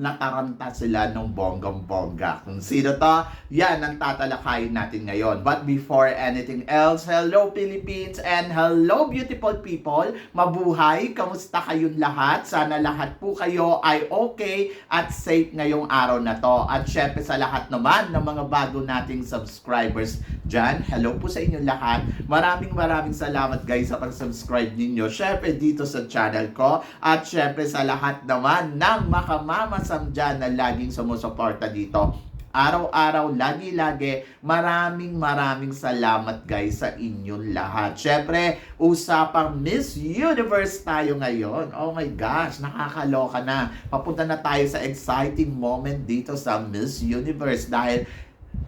nataranta sila ng bonggang-bongga. Kung sino to, yan ang tatalakayin natin ngayon. But before anything else, hello Philippines and hello beautiful people! Mabuhay! Kamusta kayong lahat? Sana lahat po kayo ay okay at safe ngayong araw na to. At syempre sa lahat naman ng mga bago nating subscribers dyan, hello po sa inyo lahat. Maraming maraming salamat guys sa pag-subscribe ninyo. Syempre dito sa channel ko at syempre sa lahat naman ng makamamasam dyan na laging sumusuporta dito. Araw-araw, lagi-lagi, maraming maraming salamat guys sa inyong lahat. Syempre, usapang Miss Universe tayo ngayon. Oh my gosh, nakakaloka na. Papunta na tayo sa exciting moment dito sa Miss Universe dahil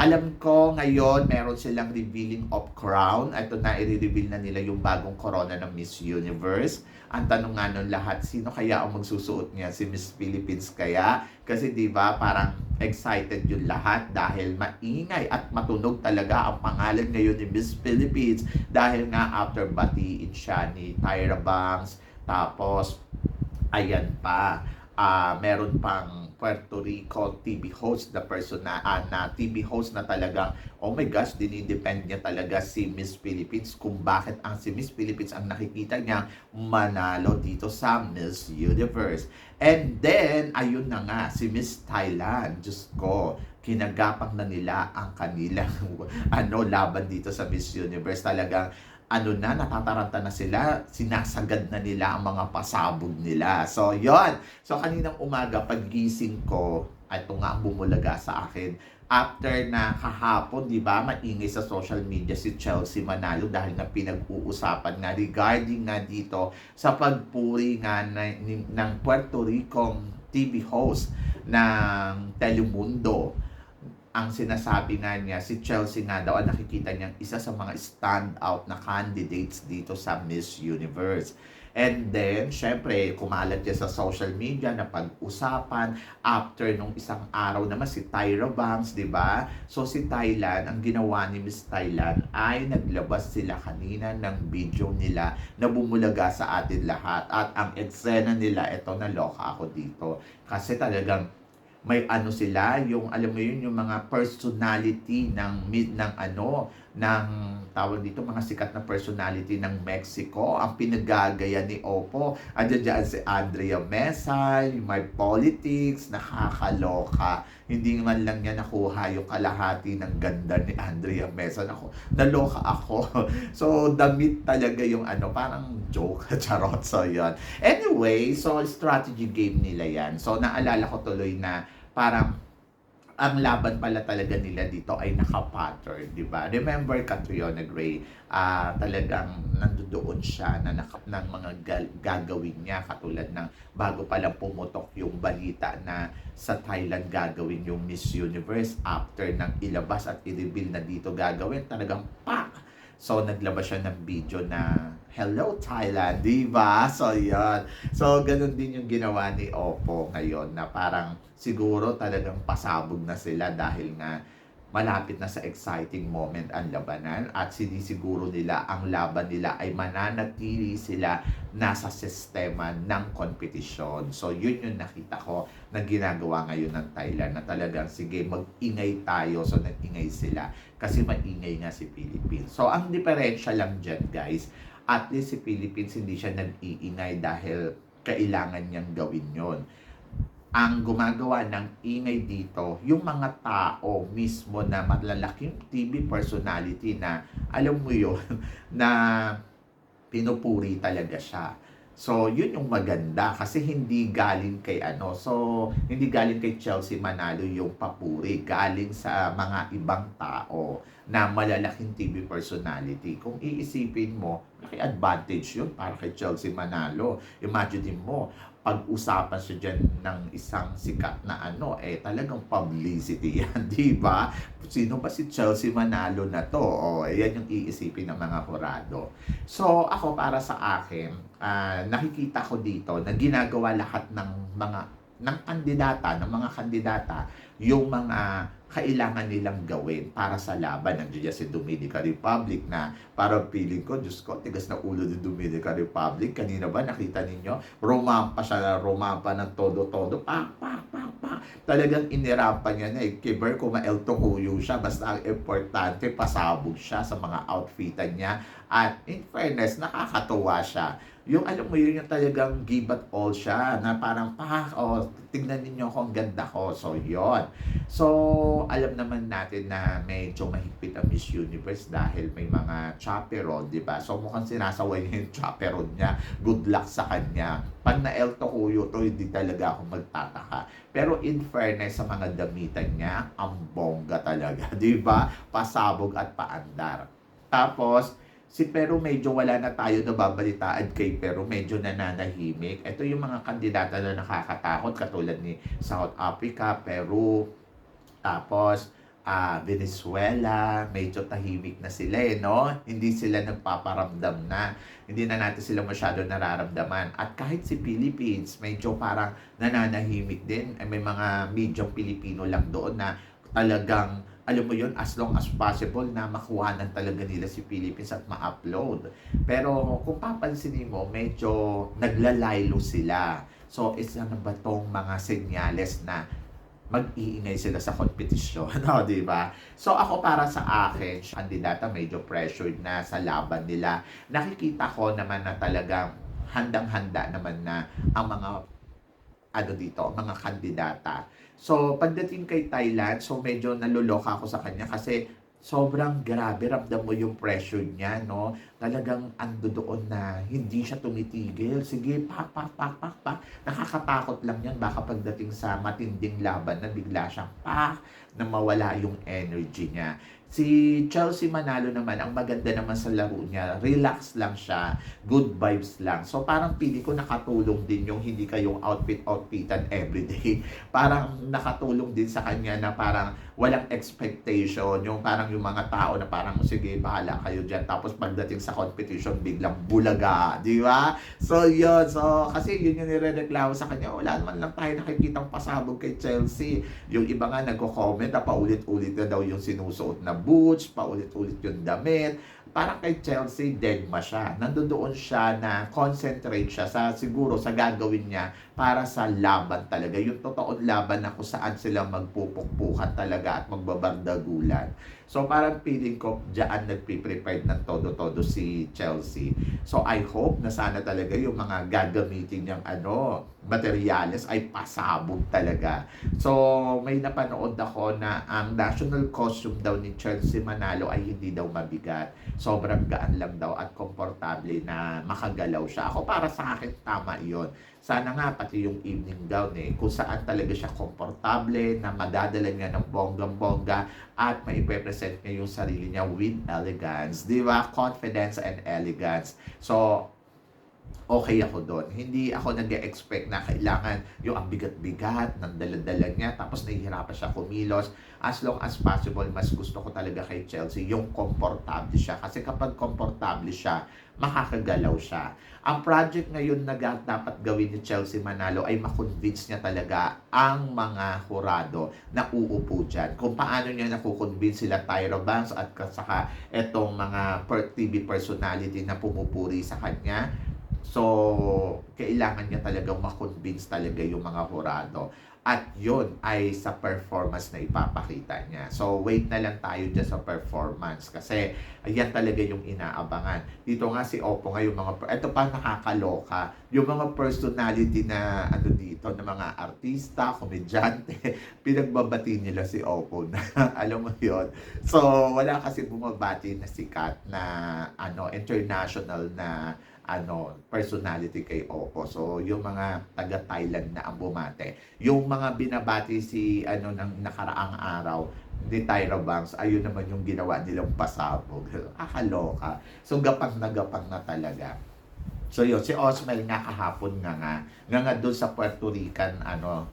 alam ko ngayon meron silang revealing of crown. Ito na i-reveal na nila yung bagong corona ng Miss Universe. Ang tanong nga nun lahat, sino kaya ang magsusuot niya? Si Miss Philippines kaya? Kasi 'di ba parang excited yung lahat dahil maingay at matunog talaga ang pangalan ngayon ni Miss Philippines dahil nga after batiin siya ni Tyra Banks tapos ayan pa ah meron pang Puerto Rico TV host na person na, ah, na TV host na talagang oh my gosh dinidepend niya talaga si Miss Philippines kung bakit ang si Miss Philippines ang nakikita niya manalo dito sa Miss Universe. And then ayun na nga si Miss Thailand Diyos ko kinagapang na nila ang kanilang ano laban dito sa Miss Universe. Talagang ano na, natataranta na sila, sinasagad na nila ang mga pasabog nila. So, yon So, kaninang umaga, paggising ko, ito nga bumulaga sa akin. After na kahapon, di ba, maingay sa social media si Chelsea Manalo dahil nga pinag-uusapan nga regarding nga dito sa pagpuri nga na, ni, ng Puerto Ricong TV host ng Telemundo ang sinasabi nga niya, si Chelsea nga daw ang nakikita niyang isa sa mga standout na candidates dito sa Miss Universe. And then, syempre, kumalat niya sa social media na pag-usapan after nung isang araw naman si Tyra Banks, di ba? So, si Thailand, ang ginawa ni Miss Thailand ay naglabas sila kanina ng video nila na bumulaga sa atin lahat. At ang eksena nila, eto, naloka ako dito. Kasi talagang may ano sila, yung alam mo yun, yung mga personality ng ng ano, ng tawag dito mga sikat na personality ng Mexico ang pinagagaya ni Oppo. Andiyan dyan si Andrea Mesa, yung may politics, nakakaloka. Hindi man lang niya nakuha yung kalahati ng ganda ni Andrea Mesa. Nako, naloka ako. so, damit talaga yung ano, parang joke, charot. So, yun. Anyway, so strategy game nila yan. So, naalala ko tuloy na parang ang laban pala talaga nila dito ay naka-pattern, di ba? Remember Catriona Gray, ah talagang nandoon siya na naka, ng mga gal- gagawin niya katulad ng bago pa lang pumutok yung balita na sa Thailand gagawin yung Miss Universe after nang ilabas at i-reveal na dito gagawin, talagang pak! So, naglabas siya ng video na Hello Thailand, di ba? So, yan. So, ganun din yung ginawa ni Oppo ngayon na parang siguro talagang pasabog na sila dahil nga malapit na sa exciting moment ang labanan at sinisiguro nila ang laban nila ay mananatili sila nasa sistema ng kompetisyon. So yun yung nakita ko na ginagawa ngayon ng Thailand na talagang sige mag-ingay tayo so nag-ingay sila kasi maingay nga si Philippines. So ang diferensya lang dyan guys, at least si Philippines hindi siya nag-iingay dahil kailangan niyang gawin yon ang gumagawa ng ingay dito, yung mga tao mismo na malalaking TV personality na, alam mo yun, na pinupuri talaga siya. So, yun yung maganda kasi hindi galing kay ano. So, hindi galing kay Chelsea Manalo yung papuri. Galing sa mga ibang tao na malalaking TV personality. Kung iisipin mo, laki advantage yun para kay Chelsea Manalo. Imagine mo, pag-usapan siya dyan ng isang sikat na ano, eh talagang publicity yan, di ba? Sino ba si Chelsea Manalo na to? O, yan yung iisipin ng mga horado. So, ako para sa akin, ah, nakikita ko dito na ginagawa lahat ng mga ng kandidata, ng mga kandidata, yung mga kailangan nilang gawin para sa laban. Nandiyan si Dominica Republic na parang feeling ko, Diyos ko, tigas na ulo ni Dominica Republic. Kanina ba nakita ninyo? Romampa siya, romampa ng todo-todo. Pak, pak, pak, pak. Talagang inirapan niya na eh. Kiber kung ma-elto kuyo siya. Basta ang importante, pasabog siya sa mga outfitan niya. At in fairness, nakakatuwa siya yung alam mo yun, yung talagang give at all siya, na parang, pa, oh, tignan ninyo ako, ang ganda ko. So, yon So, alam naman natin na medyo mahigpit ang Miss Universe dahil may mga chaperon, di ba? So, mukhang sinasaway niya yung chaperon niya. Good luck sa kanya. Pag na-El Tokuyo to, hindi talaga ako magtataka. Pero in fairness sa mga damitan niya, ang bongga talaga, di ba? Pasabog at paandar. Tapos, Si Pero medyo wala na tayo nababalitaan kay Pero medyo nananahimik. Ito yung mga kandidata na nakakatakot katulad ni South Africa, Peru, tapos ah Venezuela, medyo tahimik na sila eh, no? Hindi sila nagpaparamdam na. Hindi na natin sila masyado nararamdaman. At kahit si Philippines, medyo parang nananahimik din. Eh, May mga medyong Pilipino lang doon na talagang alam mo yun, as long as possible na makuhanan talaga nila si Philippines at ma-upload. Pero kung papansinin mo, medyo naglalaylo sila. So, isa na ba tong mga senyales na mag-iingay sila sa kompetisyon, no, di ba? So ako para sa akin, kandidata medyo pressured na sa laban nila. Nakikita ko naman na talagang handang-handa naman na ang mga ano dito, mga kandidata. So, pagdating kay Thailand, so medyo naluloka ako sa kanya kasi sobrang grabe, ramdam mo yung pressure niya, no? Talagang ando doon na hindi siya tumitigil. Sige, pak, pak, pak, pak, pak. Nakakatakot lang yan. Baka pagdating sa matinding laban na bigla siyang pak, na mawala yung energy niya. Si Chelsea Manalo naman, ang maganda naman sa laro niya, relax lang siya, good vibes lang. So parang pili ko nakatulong din yung hindi kayong outfit-outfitan everyday. Parang nakatulong din sa kanya na parang walang expectation, yung parang yung mga tao na parang sige, bahala kayo dyan. Tapos pagdating sa competition, biglang bulaga, di ba? So yun, so kasi yun yung nirereklamo sa kanya, wala naman lang tayo nakikitang pasabog kay Chelsea. Yung iba nga nagko-comment na paulit-ulit na daw yung sinusuot na boots, paulit-ulit yung damit. Parang kay Chelsea, degma siya. Nandoon siya na concentrate siya sa siguro sa gagawin niya para sa laban talaga. Yung totoong laban na kung saan sila magpupukpukan talaga at magbabardagulan. So parang feeling ko diyan nagpe-prepared ng todo-todo si Chelsea. So I hope na sana talaga yung mga gagamitin niyang ano, materyales ay pasabog talaga. So may napanood ako na ang national costume daw ni Chelsea Manalo ay hindi daw mabigat. Sobrang gaan lang daw at komportable na makagalaw siya. Ako para sa akin tama 'yon. Sana nga pati yung evening gown eh, kung saan talaga siya komportable, na madadala niya ng bonggang-bongga at maipepresent niya yung sarili niya with elegance. Di ba? Confidence and elegance. So, okay ako doon. Hindi ako nag expect na kailangan yung ang bigat-bigat ng daladala niya tapos nahihirapan siya kumilos. As long as possible, mas gusto ko talaga kay Chelsea yung komportable siya. Kasi kapag komportable siya, makakagalaw siya. Ang project ngayon na dapat gawin ni Chelsea Manalo ay makonvince niya talaga ang mga hurado na uupo dyan. Kung paano niya nakukonvince sila Tyra Banks at saka etong mga TV personality na pumupuri sa kanya So, kailangan niya talagang makonvince talaga yung mga hurado. At yun ay sa performance na ipapakita niya. So, wait na lang tayo dyan sa performance. Kasi, ayan talaga yung inaabangan. Dito nga si Oppo nga yung mga, ito pa nakakaloka, yung mga personality na, ano dito, na mga artista, komedyante, pinagbabati nila si Oppo na, alam mo yun. So, wala kasi bumabati na sikat na, ano, international na, ano, personality kay Oppo. So, yung mga taga Thailand na ang bumate. Yung mga binabati si ano ng nakaraang araw ni Tyra Banks, ayun naman yung ginawa nilang pasabog. Akaloka. So, gapang na gapang na talaga. So, yun, si Osmel nga kahapon nga nga, nga nga doon sa Puerto Rican, ano,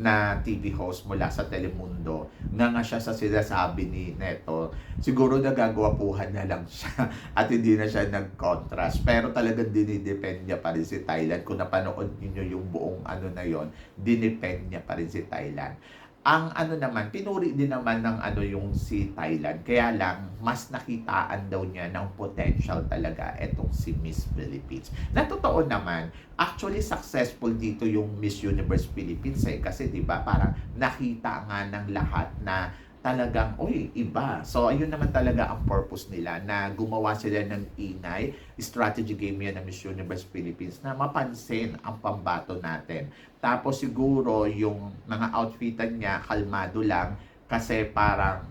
na TV host mula sa Telemundo. Nga nga siya sa sinasabi ni Neto, siguro nagagawapuhan na lang siya at hindi na siya nag-contrast. Pero talagang dinidepend niya pa rin si Thailand. Kung napanood niyo yung buong ano na yon, dinepend niya pa rin si Thailand ang ano naman, pinuri din naman ng ano yung si Thailand. Kaya lang, mas nakitaan daw niya ng potential talaga itong si Miss Philippines. Na totoo naman, actually successful dito yung Miss Universe Philippines eh. Kasi di ba parang nakita nga ng lahat na talagang, uy, iba. So, ayun naman talaga ang purpose nila na gumawa sila ng ingay. Strategy game yan ng Miss Universe Philippines na mapansin ang pambato natin. Tapos siguro yung mga outfitan niya, kalmado lang kasi parang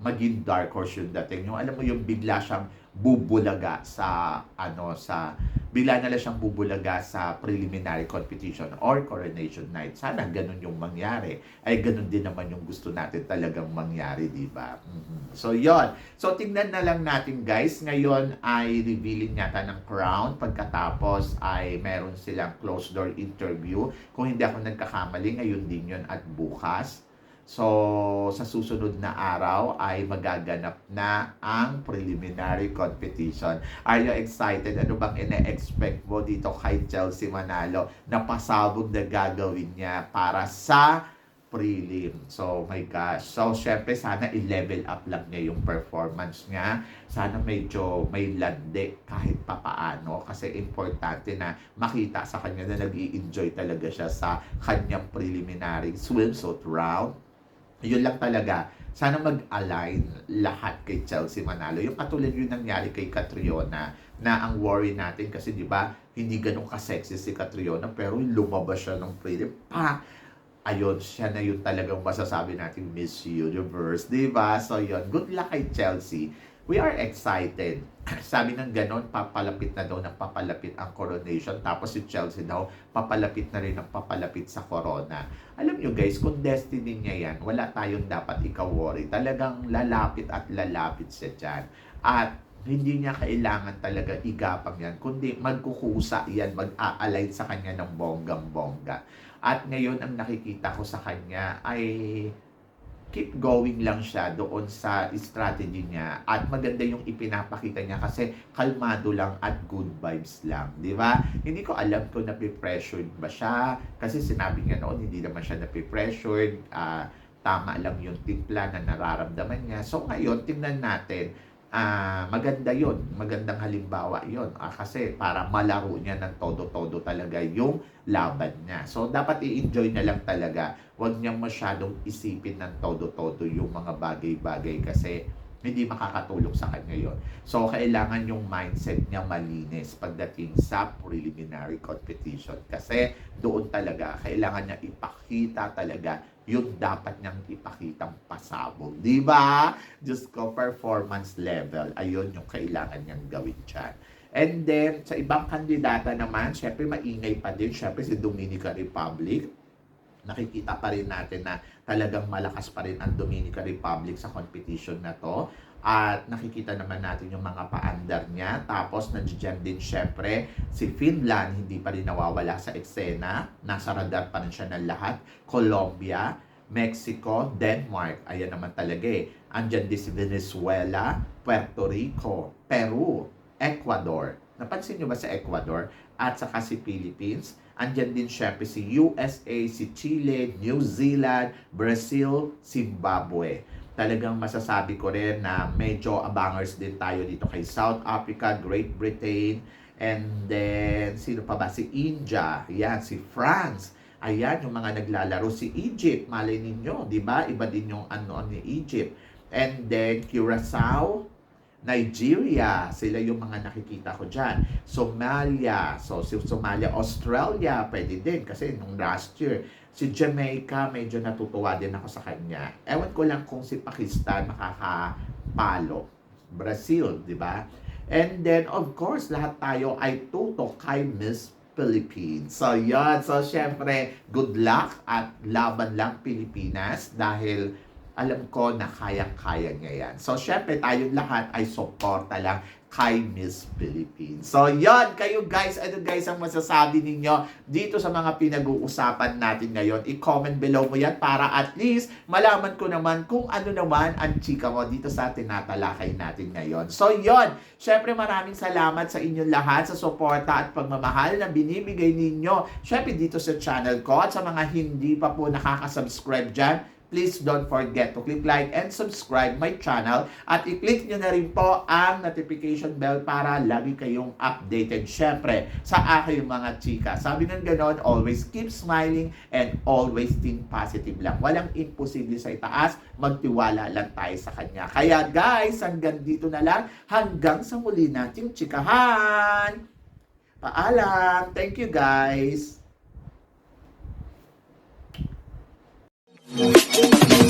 maging dark horse yung dating. Yung alam mo yung bigla siyang bubulaga sa ano sa bigla na lang siyang bubulaga sa preliminary competition or coronation night. Sana ganun yung mangyari. Ay ganun din naman yung gusto natin talagang mangyari, di ba? Mhm. So yon. So tingnan na lang natin guys. Ngayon ay revealing yata ng crown. Pagkatapos ay meron silang closed door interview. Kung hindi ako nagkakamali, ngayon din yun at bukas. So, sa susunod na araw ay magaganap na ang preliminary competition. Are you excited? Ano bang ine-expect mo dito kay Chelsea Manalo na pasabog na gagawin niya para sa prelim. So, my gosh. So, syempre, sana i-level up lang niya yung performance niya. Sana medyo may lande kahit papaano. Kasi importante na makita sa kanya na nag enjoy talaga siya sa kanyang preliminary swimsuit round yun lang talaga. Sana mag-align lahat kay Chelsea Manalo. Yung katulad yun nangyari kay Catriona na ang worry natin kasi di ba hindi ganun ka-sexy si Catriona pero lumabas siya ng prelim. Pa! Ayun, siya na yun talagang masasabi natin Miss Universe. Di ba? So yun, good luck kay Chelsea. We are excited. Sabi ng ganon, papalapit na daw ng papalapit ang coronation. Tapos si Chelsea daw, papalapit na rin ang papalapit sa corona. Alam nyo guys, kung destiny niya yan, wala tayong dapat ikaw-worry. Talagang lalapit at lalapit siya dyan. At hindi niya kailangan talaga igapang yan, kundi magkukusa yan, mag-a-align sa kanya ng bonggang-bongga. At ngayon, ang nakikita ko sa kanya ay keep going lang siya doon sa strategy niya at maganda yung ipinapakita niya kasi kalmado lang at good vibes lang, di ba? Hindi ko alam kung napipressured ba siya kasi sinabi niya noon hindi naman siya napipressured, uh, tama lang yung timpla na nararamdaman niya. So ngayon, tingnan natin ah maganda yon magandang halimbawa yon ah, kasi para malaro niya ng todo-todo talaga yung laban niya. So dapat i-enjoy na lang talaga. Huwag niyang masyadong isipin ng todo-todo yung mga bagay-bagay kasi hindi makakatulong sa kanya yon so kailangan yung mindset niya malinis pagdating sa preliminary competition kasi doon talaga kailangan niya ipakita talaga yung dapat niyang ipakitang pasabog. Di ba? Just ko, performance level. Ayun yung kailangan niyang gawin dyan. And then, sa ibang kandidata naman, syempre maingay pa din. Syempre si Dominican Republic. Nakikita pa rin natin na talagang malakas pa rin ang Dominican Republic sa competition na to. At nakikita naman natin yung mga paandar niya. Tapos nandiyan din syempre si Finland, hindi pa rin nawawala sa eksena. Nasa radar pa rin siya ng lahat. Colombia, Mexico, Denmark. Ayan naman talaga eh. Andyan din si Venezuela, Puerto Rico, Peru, Ecuador. Napansin niyo ba sa Ecuador? At saka si Philippines. Andyan din syempre si USA, si Chile, New Zealand, Brazil, Zimbabwe talagang masasabi ko rin na medyo abangers din tayo dito kay South Africa, Great Britain, and then sino pa ba? Si India, yan, si France. Ayan, yung mga naglalaro. Si Egypt, malay ninyo, di ba? Iba din yung ano ni Egypt. And then Curacao, Nigeria, sila yung mga nakikita ko dyan. Somalia, so si Somalia, Australia, pwede din kasi nung last year, si Jamaica, medyo natutuwa din ako sa kanya. Ewan ko lang kung si Pakistan makakapalo. Brazil, di ba? And then, of course, lahat tayo ay tutok kay Miss Philippines. So, yan. So, syempre, good luck at laban lang Pilipinas dahil alam ko na kaya-kaya niya yan. So, syempre, tayong lahat ay suporta lang kay Miss Philippines. So, yon kayo guys, ano guys ang masasabi ninyo dito sa mga pinag-uusapan natin ngayon? I-comment below mo yan para at least malaman ko naman kung ano naman ang chika mo dito sa tinatalakay natin ngayon. So, yon Syempre, maraming salamat sa inyong lahat sa suporta at pagmamahal na binibigay ninyo. Syempre, dito sa channel ko at sa mga hindi pa po nakaka-subscribe dyan, please don't forget to click like and subscribe my channel at i-click nyo na rin po ang notification bell para lagi kayong updated syempre sa aking mga chika. Sabi ng ganon, always keep smiling and always think positive lang. Walang imposible sa itaas, magtiwala lang tayo sa kanya. Kaya guys, hanggang dito na lang, hanggang sa muli nating chikahan! Paalam! Thank you guys! Thank you.